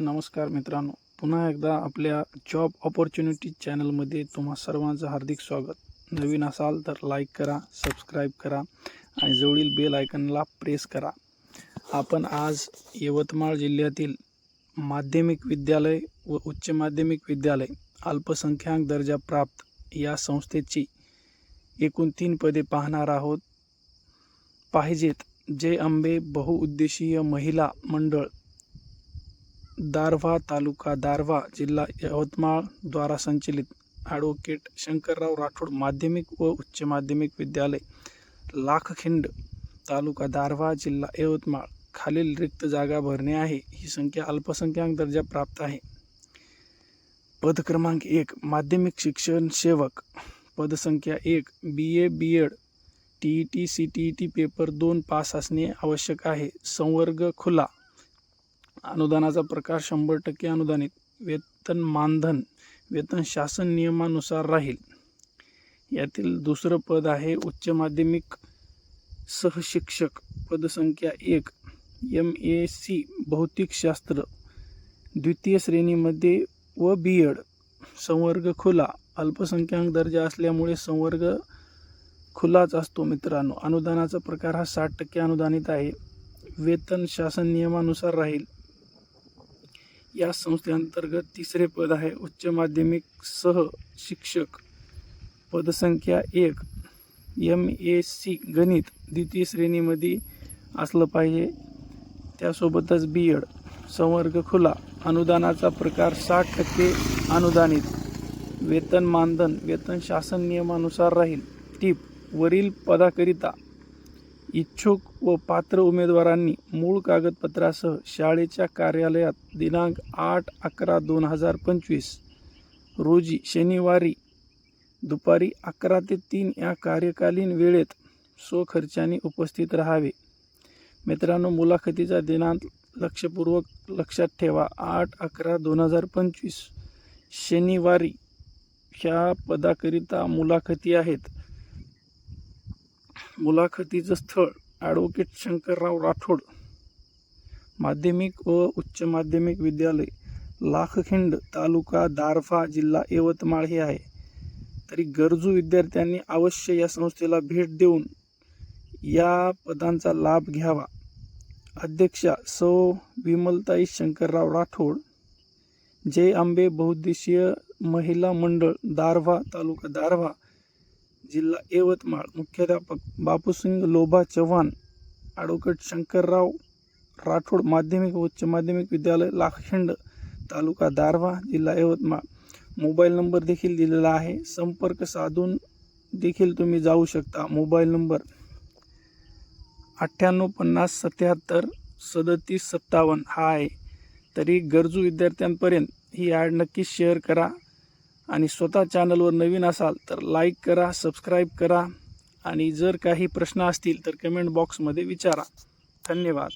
नमस्कार मित्रांनो. पुन्हा एकदा आपल्या जॉब ऑपॉर्च्युनिटी चॅनलमध्ये तुम्हा सर्वांचं हार्दिक स्वागत. नवीन असाल तर लाईक करा सबस्क्राईब करा आणि जवळील बेल आयकनला प्रेस करा. आपण आज यवतमाळ जिल्ह्यातील माध्यमिक विद्यालय व उच्च माध्यमिक विद्यालय अल्पसंख्याक दर्जा प्राप्त या संस्थेची एकूण तीन पदे पाहणार आहोत. पाहिजेत जय अंबे बहुउद्देशीय महिला मंडळ दारव्हा तालुका दारव्हा जिल्हा यवतमाळ द्वारा संचलित ॲडव्होकेट शंकरराव राठोड माध्यमिक व उच्च माध्यमिक विद्यालय लाखखिंड तालुका दारव्हा जिल्हा यवतमाळ. खालील रिक्त जागा भरणे आहे. ही संख्या अल्पसंख्याक दर्जा प्राप्त आहे. पद क्रमांक एक माध्यमिक शिक्षण सेवक. पदसंख्या एक B A B Ed T E T C T E T paper दोन पास असणे आवश्यक आहे. संवर्ग खुला. अनुदानाचा प्रकार शंभर टक्के अनुदानित. वेतन मानधन वेतन शासन नियमानुसार राहील. यातील दुसरं पद आहे उच्च माध्यमिक सहशिक्षक पदसंख्या एक. एम ए सी भौतिकशास्त्र द्वितीय श्रेणीमध्ये व बी एड संवर्ग खुला. अल्पसंख्याक दर्जा असल्यामुळे संवर्ग खुलाच असतो मित्रांनो. अनुदानाचा प्रकार हा साठ टक्के अनुदानित आहे. वेतन शासन नियमानुसार राहील. या संस्थेअंतर्गत तिसरे पद आहे उच्च माध्यमिक सह शिक्षक. पदसंख्या एक एम ए सी गणित द्वितीय श्रेणीमध्ये असलं पाहिजे. त्यासोबतच बी एड संवर्ग खुला अनुदानाचा प्रकार साठ टक्के अनुदानित. वेतन मानधन वेतन शासन नियमानुसार राहील. टीप वरील पदाकरिता इच्छुक व पात्र उमेदवारांनी मूळ कागदपत्रासह शाळेच्या कार्यालयात दिनांक आठ अकरा दोन हजार पंचवीस रोजी शनिवारी दुपारी अकरा ते तीन या कार्यकालीन वेळेत स्वखर्चाने उपस्थित राहावे. मित्रांनो मुलाखतीचा दिनांक लक्षपूर्वक लक्षात ठेवा. आठ अकरा दोन हजार पंचवीस शनिवारी ह्या पदाकरिता मुलाखती आहेत. मुलाखतीचं स्थळ ॲडव्होकेट शंकरराव राठोड. माध्यमिक व उच्च माध्यमिक विद्यालय लाखखिंड तालुका दारफा जिल्हा यवतमाळ हे आहे. तरी गरजू विद्यार्थ्यांनी अवश्य या संस्थेला भेट देऊन या पदांचा लाभ घ्यावा. अध्यक्षा सौ. विमलताई शंकरराव राठोड जय आंबे बहुद्देशीय महिला मंडळ दारव्हा तालुका दारव्हा जिल्हा यवतमाळ मुख्याध्यापक बापूसिंग लोभा चव्हाण ॲडव्होकेट शंकरराव राठोड माध्यमिक व उच्च माध्यमिक विद्यालय लाखखिंड तालुका दारवा जिल्हा यवतमाळ. मोबाईल नंबर देखील दिलेला आहे. संपर्क साधून देखील तुम्ही जाऊ शकता. मोबाईल नंबर अठ्ठ्याण्णव पन्नास सत्याहत्तर सदतीस सत्तावन्न हा आहे. तरी गरजू विद्यार्थ्यांपर्यंत ही ॲड नक्कीच शेअर करा. आणि स्वतः चॅनलवर नवीन असाल तर लाईक करा सबस्क्राईब करा आणि जर काही प्रश्न असतील तर कमेंट बॉक्समध्ये विचारा. धन्यवाद.